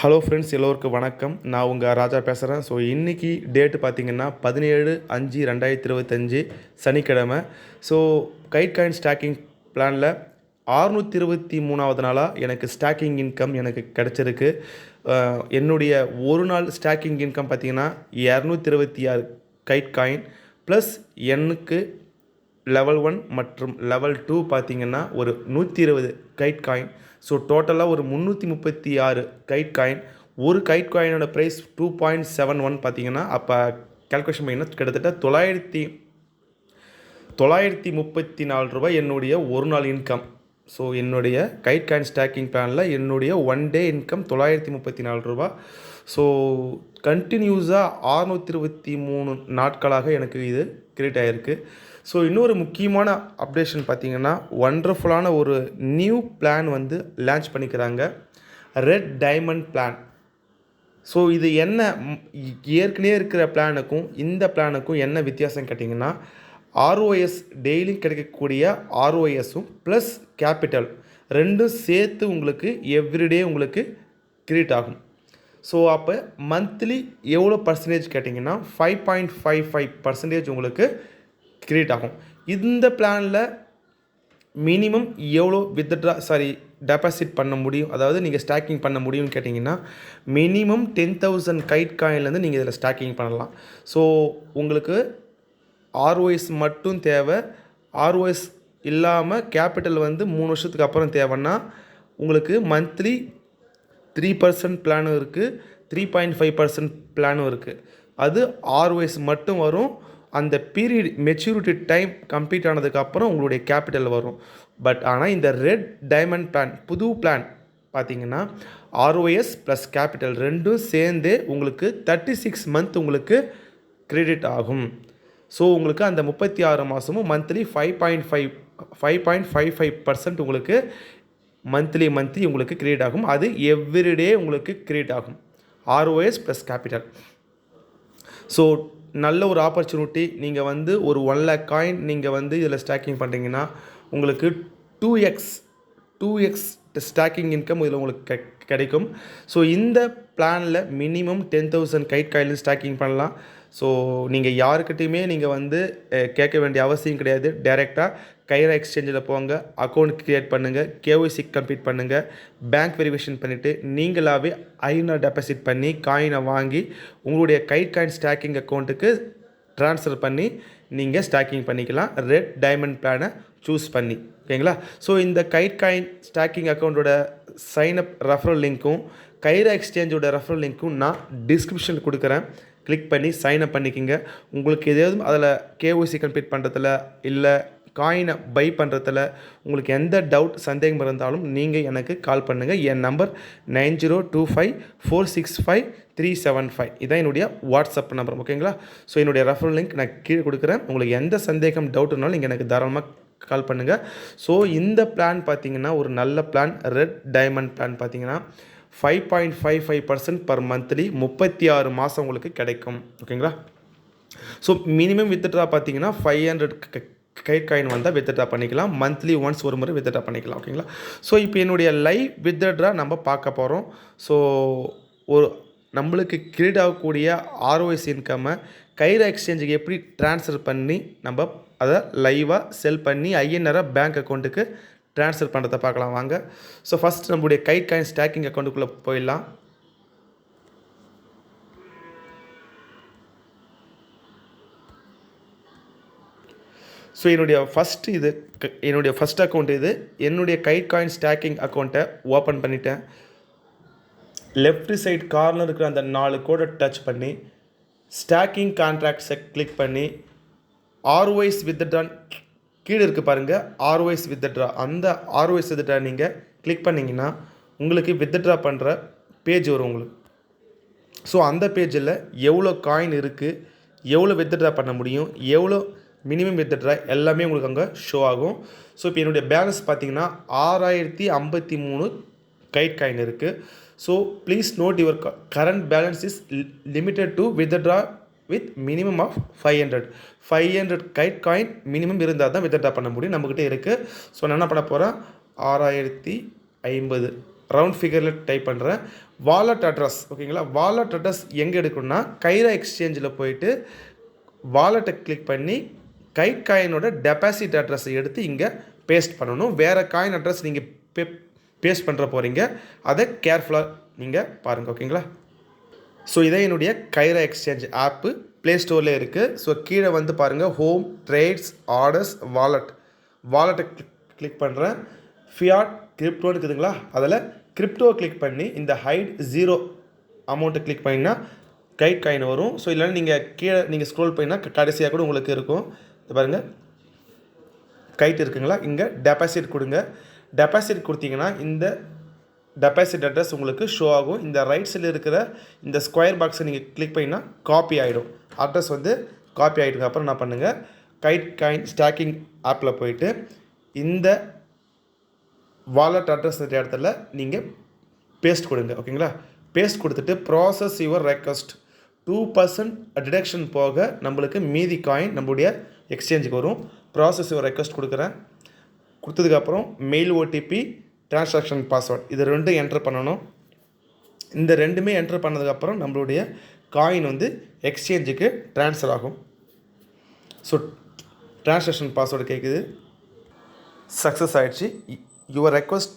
Hello friends எல்லோருக்கும் வணக்கம். நான் உங்கள் ராஜா பேசுகிறேன் ஸோ இன்றைக்கி டேட்டு பார்த்தீங்கன்னா பதினேழு அஞ்சு ரெண்டாயிரத்தி இருபத்தஞ்சி சனிக்கிழமை. ஸோ கைட் காயின் ஸ்டாக்கிங் பிளானில் ஆறுநூற்றி இருபத்தி மூணாவது நாளாக எனக்கு ஸ்டாக்கிங் இன்கம் எனக்கு கிடச்சிருக்கு. என்னுடைய ஒரு நாள் ஸ்டாக்கிங் இன்கம் பார்த்தீங்கன்னா இரநூத்தி இருபத்தி ஆறு கைட் காயின் ப்ளஸ் எனக்கு லெவல் ஒன் மற்றும் லெவல் டூ பார்த்திங்கன்னா ஒரு நூற்றி இருபது கைட் காயின் ஸோ டோட்டலாக ஒரு முந்நூற்றி முப்பத்தி ஆறு கைட் காயின் ஒரு Kite காயினோட price two point seven one பார்த்தீங்கன்னா அப்போ கேல்குலேஷன் பண்ணிங்கன்னா கிட்டத்தட்ட தொள்ளாயிரத்தி தொள்ளாயிரத்தி முப்பத்தி நாலு ரூபாய் என்னுடைய ஒரு நாள் இன்கம் ஸோ என்னுடைய கைட் காயின் ஸ்டாக்கிங் பிளானில் என்னுடைய ஒன் டே இன்கம் தொள்ளாயிரத்தி முப்பத்தி நாலு ரூபா ஸோ கண்டினியூஸாக அறுநூற்றி இருபத்தி மூணு நாட்களாக எனக்கு இது கிரியேட் ஆகிருக்கு ஸோ இன்னொரு முக்கியமான அப்டேஷன் பார்த்தீங்கன்னா ஒண்டர்ஃபுல்லான ஒரு நியூ பிளான் வந்து லான்ச் பண்ணிக்கிறாங்க. ரெட் டைமண்ட் பிளான் ஸோ இது என்ன ஏற்கனவே இருக்கிற பிளானுக்கும் இந்த பிளானுக்கும் என்ன வித்தியாசம் கேட்டிங்கன்னா ஆர்ஓஎஸ் டெய்லி கிடைக்கக்கூடிய ஆர்ஓஎஸும் ப்ளஸ் கேபிட்டல் ரெண்டும் சேர்த்து உங்களுக்கு எவ்ரிடே உங்களுக்கு கிரியேட் ஆகும். ஸோ அப்போ மந்த்லி எவ்வளோ பர்சன்டேஜ் கேட்டிங்கன்னா five point five five percentage உங்களுக்கு கிரியேட் ஆகும். இந்த பிளானில் மினிமம் எவ்வளோ வித்ட்ரா சாரி டெபாசிட் பண்ண முடியும்? அதாவது நீங்கள் ஸ்டாக்கிங் பண்ண முடியும்னு கேட்டிங்கன்னா மினிமம் டென் தௌசண்ட் கைட் காயின்லேருந்து நீங்கள் இதில் ஸ்டாக்கிங் பண்ணலாம். ஸோ உங்களுக்கு ஆர்ஓஎஸ் மட்டும் தேவை. ஆர்ஓஎஸ் இல்லாமல் கேபிட்டல் வந்து மூணு வருஷத்துக்கு அப்புறம் தேவைன்னா உங்களுக்கு மந்த்லி த்ரீ பர்சன்ட் பிளானும் இருக்குது த்ரீ பாயிண்ட் ஃபைவ் பர்சன்ட் பிளானும் இருக்குது அது ஆர்ஓஎஸ் மட்டும் வரும். அந்த பீரியட் மெச்சூரிட்டி டைம் கம்ப்ளீட் ஆனதுக்கப்புறம் உங்களுடைய கேபிட்டல் வரும். பட் ஆனால் இந்த ரெட் டைமண்ட் பிளான் புது பிளான் பார்த்தீங்கன்னா ஆர்ஓஎஸ் ப்ளஸ் கேபிட்டல் ரெண்டும் சேர்ந்து உங்களுக்கு தேர்ட்டி சிக்ஸ் மந்த் உங்களுக்கு கிரெடிட் ஆகும். ஸோ உங்களுக்கு அந்த முப்பத்தி ஆறு மாதமும் monthly five point five five point five five percent உங்களுக்கு மந்த்லி மந்த்லி உங்களுக்கு கிரியேட் ஆகும். அது எவ்ரிடே உங்களுக்கு கிரியேட் ஆகும். ஆர்ஓஎஸ் ப்ளஸ் கேபிட்டல் ஸோ நல்ல ஒரு ஆப்பர்ச்சுனிட்டி நீங்கள் வந்து ஒரு ஒன் லேக் காயின் நீங்கள் வந்து இதில் ஸ்டாக்கிங் பண்ணுறீங்கன்னா உங்களுக்கு two X two X staking income இதில் உங்களுக்கு கெ- கிடைக்கும். ஸோ இந்த பிளானில் மினிமம் டென் தௌசண்ட் கைட் காயில் ஸ்டாக்கிங் பண்ணலாம். ஸோ நீங்கள் யாருக்கிட்டையுமே நீங்கள் வந்து கேட்க வேண்டிய அவசியம் கிடையாது. டைரெக்டாக கைரா எக்ஸ்சேஞ்சில் போங்க அக்கௌண்ட் க்ரியேட் பண்ணுங்கள் கேஒய்சி கம்ப்ளீட் பண்ணுங்கள் பேங்க் வெரிஃபிகேஷன் பண்ணிவிட்டு நீங்களாகவே ஐநூறு டெபாசிட் பண்ணி காயினை வாங்கி உங்களுடைய கைட் காயின் ஸ்டாக்கிங் அக்கௌண்ட்டுக்கு ட்ரான்ஸ்ஃபர் பண்ணி நீங்கள் ஸ்டாக்கிங் பண்ணிக்கலாம். ரெட் டைமண்ட் பிளானை சூஸ் பண்ணி. ஓகேங்களா? ஸோ இந்த கைட் காயின் ஸ்டாக்கிங் அக்கௌண்ட்டோட சைனப் ரெஃபரல் லிங்க்கும் கைரா எக்ஸ்சேஞ்சோட ரெஃபரல் லிங்க்கும் நான் டிஸ்கிரிப்ஷனில் கொடுக்குறேன். கிளிக் பண்ணி சைன் அப் பண்ணிக்கிங்க. உங்களுக்கு எதாவது அதில் கேஓசி கம்ப்ளீட் பண்ணுறதுல இல்லை காயினை பை பண்ணுறதுல உங்களுக்கு எந்த டவுட் சந்தேகம் இருந்தாலும் நீங்கள் எனக்கு கால் பண்ணுங்கள் என் number nine zero two five four six five three seven five. இதான் என்னுடைய வாட்ஸ்அப் நம்பர் ஓகேங்களா ஸோ என்னுடைய ரெஃபரல் லிங்க் நான் கீழே கொடுக்குறேன். உங்களுக்கு எந்த சந்தேகம் டவுட்னாலும் நீங்கள் எனக்கு தாராளமாக கால் பண்ணுங்கள் ஸோ இந்த பிளான் பார்த்தீங்கன்னா ஒரு நல்ல பிளான் ரெட் டைமண்ட் பிளான் பார்த்தீங்கன்னா five point five five percent per monthly முப்பத்தி ஆறு மாதம் உங்களுக்கு கிடைக்கும் ஓகேங்களா ஸோ மினிமம் வித்ட்ரா பார்த்தீங்கன்னா ஃபைவ் ஹண்ட்ரட் கைட் காயின் வந்தால் வித்ட்ரா பண்ணிக்கலாம். மந்த்லி ஒன்ஸ் ஒரு முறை வித்ட்ரா பண்ணிக்கலாம் ஓகேங்களா ஸோ இப்போ என்னுடைய லைவ் வித்ட்ரா நம்ம பார்க்க போகிறோம் ஸோ ஒரு நம்மளுக்கு கிரியேட் ஆகக்கூடிய ஆர்ஓஎஸ் இன்கம்மை கைரா எக்ஸ்சேஞ்சுக்கு எப்படி ட்ரான்ஸ்ஃபர் பண்ணி நம்ம அதை லைவாக செல் பண்ணி ஐஎன்ஆராக பேங்க் அக்கௌண்ட்டுக்கு ட்ரான்ஸ்ஃபர் பண்ணுறதை பார்க்கலாம் வாங்க. ஸோ ஃபஸ்ட் நம்மளுடைய கைட் காயின் ஸ்டாக்கிங் அக்கௌண்ட்டுக்குள்ளே போயிடலாம். ஸோ என்னுடைய ஃபஸ்ட் இது க- என்னுடைய ஃபஸ்ட் அக்கௌண்ட் இது என்னுடைய கைட் காயின் ஸ்டாக்கிங் அக்கௌண்ட்டை ஓப்பன் பண்ணிட்டேன். லெஃப்ட் சைட் கார்னர் இருக்கிற அந்த நாலு கோடை டச் பண்ணி ஸ்டாக்கிங் கான்ட்ராக்ட்ஸை கிளிக் பண்ணி ஆர்ஒய்ஸ் வித்ட்ரான் கீழே இருக்குது பாருங்கள் ஆர்ஒய்ஸ் வித்ட்ரா அந்த ஆர்ஒய்ஸ் வித்ட்ரா நீங்கள் கிளிக் பண்ணிங்கன்னா உங்களுக்கு வித்ட்ரா பண்ணுற பேஜ் வரும் உங்களுக்கு. ஸோ அந்த பேஜில் எவ்வளோ காயின் இருக்குது எவ்வளோ வித்ட்ரா பண்ண முடியும் எவ்வளோ மினிமம் வித்ட்ரா எல்லாமே உங்களுக்கு அங்கே ஷோ ஆகும். ஸோ இப்போ என்னுடைய பேலன்ஸ் பார்த்தீங்கன்னா ஆறாயிரத்தி ஐம்பத்தி மூணு கைட் காயின் இருக்குது so please note your current balance is limited to withdraw with minimum of five hundred five hundred Kite coin minimum இருந்தால் தான் வித்ட்ரா பண்ண முடியும். நம்மக்கிட்ட இருக்குது ஸோ நான் என்ன பண்ண போகிறேன் ஆறாயிரத்தி ஐம்பது. ரவுண்ட் ஃபிகரில் டைப் பண்ணுறேன் வாலெட் அட்ரஸ் ஓகேங்களா வாலட் அட்ரஸ் எங்கே எடுக்கணும்னா கைரா எக்ஸ்சேஞ்சில் போயிட்டு வாலெட்டை கிளிக் பண்ணி கை காயினோட டெபாசிட் அட்ரஸை எடுத்து இங்கே பேஸ்ட் பண்ணணும். வேறு காயின் அட்ரஸ் நீங்கள் பே பேஸ்ட் பண்ணுற போகிறீங்க அதை கேர்ஃபுல்லாக நீங்கள் பாருங்கள் ஓகேங்களா ஸோ இதே என்னுடைய கைரா எக்ஸ்சேஞ்ச் ஆப்பு ப்ளே ஸ்டோரில் இருக்குது ஸோ கீழே வந்து பாருங்கள் ஹோம் ட்ரேட்ஸ் ஆர்டர்ஸ் வாலெட் வாலெட்டை கிளிக் கிளிக் பண்ணுறேன் ஃபியாட் கிரிப்டோன்னு இருக்குதுங்களா அதில் கிரிப்டோ கிளிக் பண்ணி இந்த ஹைட் ஜீரோ அமௌண்ட்டை கிளிக் பண்ணிங்கன்னா கைட் காயின் வரும். ஸோ இல்லைன்னா நீங்கள் கீழே நீங்கள் ஸ்க்ரோல் பண்ணிங்கன்னா கடைசியாக கூட உங்களுக்கு இருக்கும். இது பாருங்கள் கைட் இருக்குங்களா? இங்கே டெபாசிட் கொடுங்க. டெபாசிட் கொடுத்தீங்கன்னா இந்த டெபாசிட் அட்ரஸ் உங்களுக்கு ஷோ ஆகும். இந்த ரைட் சைடில் இருக்கிற இந்த ஸ்கொயர் பாக்ஸை நீங்கள் கிளிக் பண்ணிங்கன்னா காப்பி ஆகிடும் அட்ரஸ் வந்து காப்பி ஆகிடுங்க அப்புறம் என்ன பண்ணுங்கள் கைட் காயின் ஸ்டாக்கிங் ஆப்பில் போயிட்டு இந்த வாலெட் அட்ரஸ் இருக்கிற இடத்துல நீங்கள் பேஸ்ட் கொடுங்க. ஓகேங்களா பேஸ்ட் கொடுத்துட்டு process your request two percent deduction போக நம்மளுக்கு மீதி காயின் நம்மளுடைய எக்ஸ்சேஞ்சுக்கு வரும். ப்ராசஸ் யுவர் ரெக்வஸ்ட் கொடுக்குறேன். கொடுத்ததுக்கப்புறம் மெயில் ஓடிபி டிரான்சாக்ஷன் பாஸ்வேர்ட் இது ரெண்டும் என்ட்ரு பண்ணணும். இந்த ரெண்டுமே என்ட்ரு பண்ணதுக்கப்புறம் நம்மளுடைய காயின் வந்து எக்ஸ்சேஞ்சுக்கு ட்ரான்ஸ்ஃபர் ஆகும். ஸோ டிரான்சாக்ஷன் பாஸ்வேர்டு கேட்குது சக்ஸஸ் ஆகிடுச்சு your request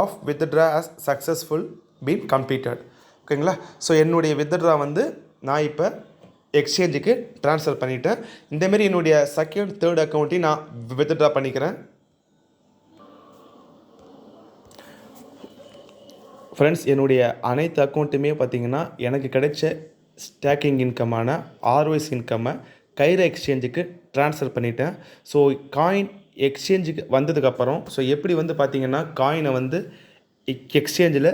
of withdraw has successful been completed ஓகேங்களா ஸோ என்னுடைய வித்ட்ரா வந்து நான் இப்போ எக்ஸ்சேஞ்சுக்கு ட்ரான்ஸ்ஃபர் பண்ணிட்டேன். இந்தமாரி என்னுடைய செகண்ட் தேர்ட் அக்கௌண்ட்டையும் நான் வித்ட்ரா பண்ணிக்கிறேன். ஃப்ரெண்ட்ஸ் என்னுடைய அனைத்து அக்கௌண்ட்டுமே பார்த்திங்கன்னா எனக்கு கிடைச்ச ஸ்டாக்கிங் இன்கமான ஆர்ஒய்ஸ் இன்கம்மை கைர எக்ஸ்சேஞ்சுக்கு ட்ரான்ஸ்ஃபர் பண்ணிட்டேன். ஸோ காயின் எக்ஸ்சேஞ்சுக்கு வந்ததுக்கப்புறம் ஸோ எப்படி வந்து பார்த்திங்கன்னா காயினை வந்து எக்ஸ்சேஞ்சில்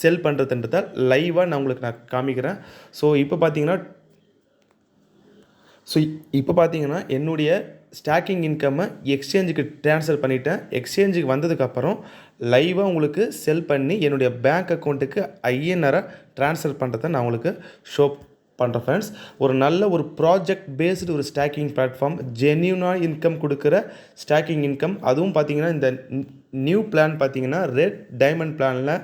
செல் பண்ணுறதுன்றத லைவாக நான் உங்களுக்கு நான் காமிக்கிறேன். ஸோ இப்போ பார்த்தீங்கன்னா ஸோ இப்போ பார்த்தீங்கன்னா என்னுடைய ஸ்டாக்கிங் இன்கம்மை எக்ஸ்சேஞ்சுக்கு ட்ரான்ஸ்ஃபர் பண்ணிட்டேன். எக்ஸ்சேஞ்சுக்கு வந்ததுக்கப்புறம் லைவாக உங்களுக்கு செல் பண்ணி என்னுடைய பேங்க் அக்கௌண்ட்டுக்கு ஐஎன்ஆரை ட்ரான்ஸ்ஃபர் பண்ணுறத நான் உங்களுக்கு ஷோ பண்ணுறேன் ஃப்ரெண்ட்ஸ் ஒரு நல்ல ஒரு ப்ராஜெக்ட் பேஸ்டு ஒரு ஸ்டாக்கிங் பிளாட்ஃபார்ம் ஜென்யூனாக இன்கம் கொடுக்குற ஸ்டாக்கிங் இன்கம் அதுவும் பார்த்தீங்கன்னா இந்த நியூ பிளான் பார்த்தீங்கன்னா ரெட் டைமண்ட் பிளானில்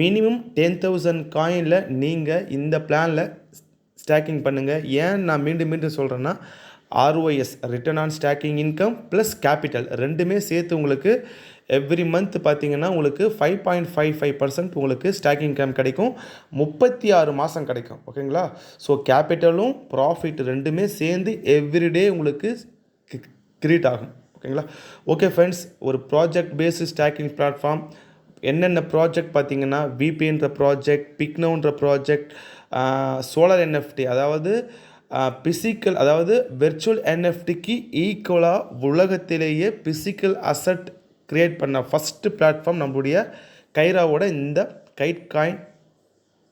மினிமம் டென் தௌசண்ட் காயினில் நீங்கள் இந்த பிளானில் ஸ்டாக்கிங் பண்ணுங்கள் ஏன் நான் மீண்டும் மீண்டும் சொல்கிறேன்னா ROS return on staking income plus capital ரெண்டுமே சேர்த்து உங்களுக்கு எவ்ரி மந்த் பார்த்தீங்கன்னா உங்களுக்கு five point five five percent உங்களுக்கு ஸ்டாக்கிங் இன்கம் கிடைக்கும். முப்பத்தி ஆறு மாதம் கிடைக்கும். ஓகேங்களா ஸோ கேபிட்டலும் ப்ராஃபிட் ரெண்டுமே சேர்ந்து எவ்ரிடே உங்களுக்கு கிரியேட் ஆகும். ஓகேங்களா ஓகே ஃப்ரெண்ட்ஸ் ஒரு ப்ராஜெக்ட் பேஸ்டு ஸ்டாக்கிங் பிளாட்ஃபார்ம் என்னென்ன ப்ராஜெக்ட் பார்த்தீங்கன்னா விபின்ற ப்ராஜெக்ட் பிக்னோன்ற ப்ராஜெக்ட் சோலார் என்எஃப்டி அதாவது பிசிக்கல் அதாவது வெர்ச்சுவல் என்எஃப்டிக்கு ஈக்குவலாக உலகத்திலேயே பிசிக்கல் அசட் க்ரியேட் பண்ண ஃபஸ்ட்டு பிளாட்ஃபார்ம் நம்மளுடைய கைராவோட இந்த கைட் காயின்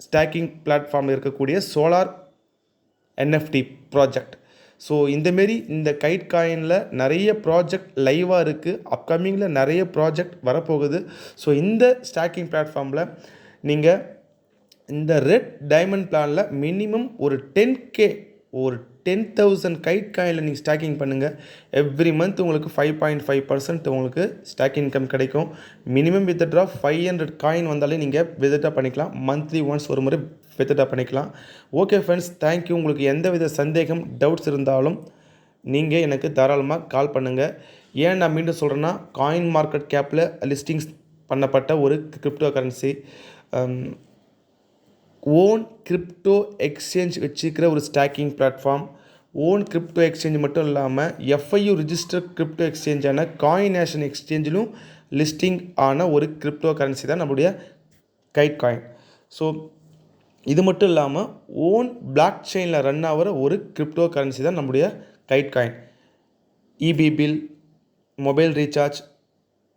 ஸ்டாக்கிங் பிளாட்ஃபார்மில் இருக்கக்கூடிய சோலார் என்எஃப்டி ப்ராஜெக்ட் ஸோ இந்தமாரி இந்த கைட் காயினில் நிறைய ப்ராஜெக்ட் லைவாக இருக்குது அப்கமிங்கில் நிறைய ப்ராஜெக்ட் வரப்போகுது. ஸோ இந்த ஸ்டாக்கிங் பிளாட்ஃபார்மில் நீங்கள் இந்த ரெட் டைமண்ட் பிளானில் மினிமம் ஒரு டென் கே ஒரு டென் தௌசண்ட் கைட் காயினில் நீங்கள் ஸ்டாக்கிங் பண்ணுங்கள் எவ்ரி மந்த் உங்களுக்கு ஃபைவ் பாயிண்ட் ஃபைவ் பர்சன்ட் உங்களுக்கு ஸ்டாக் இன்கம் கிடைக்கும். Minimum withdraw five hundred coin வந்தாலே நீங்கள் வித்ட்ரா பண்ணிக்கலாம். மந்த்லி ஒன்ஸ் ஒரு முறை வித்ட்ரா பண்ணிக்கலாம். ஓகே ஃப்ரெண்ட்ஸ் தேங்க்யூ உங்களுக்கு எந்த வித சந்தேகம் டவுட்ஸ் இருந்தாலும் நீங்கள் எனக்கு தாராளமாக கால் பண்ணுங்கள் ஏன் நான் மீண்டும் சொல்கிறேன்னா காயின் மார்க்கெட் கேப்பில் லிஸ்டிங்ஸ் பண்ணப்பட்ட ஒரு crypto currency um, own crypto exchange வச்சுருக்கிற ஒரு staking platform. Own crypto exchange மட்டும் இல்லாமல் எஃப்ஐயு ரிஜிஸ்டர் கிரிப்டோ எக்ஸ்சேஞ்சான காயின் நேஷன் எக்ஸ்சேஞ்சிலும் லிஸ்டிங் ஆன ஒரு கிரிப்டோ கரன்சி தான் நம்மளுடைய கைட் காயின் ஸோ இது மட்டும் இல்லாமல் ஓன் பிளாக் செயினில் ரன் ஆகிற ஒரு கிரிப்டோ கரன்சி தான் நம்முடைய Kite coin EB bill mobile recharge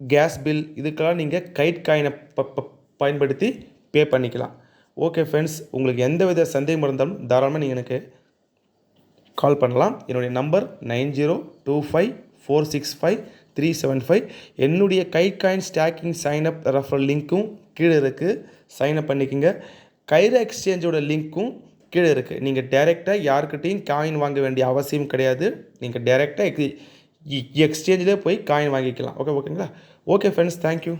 gas bill இதுக்கெல்லாம் நீங்கள் கைட் காயினை ப பயன்படுத்தி பே பண்ணிக்கலாம். ஓகே ஃப்ரெண்ட்ஸ் உங்களுக்கு எந்த வித சந்தேகம் இருந்தாலும் தாராளமாக நீங்கள் எனக்கு கால் பண்ணலாம். என்னுடைய number nine zero two five four six five three seven five. என்னுடைய Kite coin staking sign up referral லிங்க்கும் கீழே இருக்குது சைனப் பண்ணிக்கோங்க. கைரா எக்ஸ்சேஞ்சோட லிங்க்கும் கீழே இருக்குது நீங்கள் டேரெக்டாக யாருக்கிட்டையும் காயின் வாங்க வேண்டிய அவசியம் கிடையாது. நீங்கள் டேரெக்டாக எக்ஸ்சேஞ்சிலே போய் காயின் வாங்கிக்கலாம். ஓகே ஓகேங்களா ஓகே ஃப்ரெண்ட்ஸ் தேங்க்யூ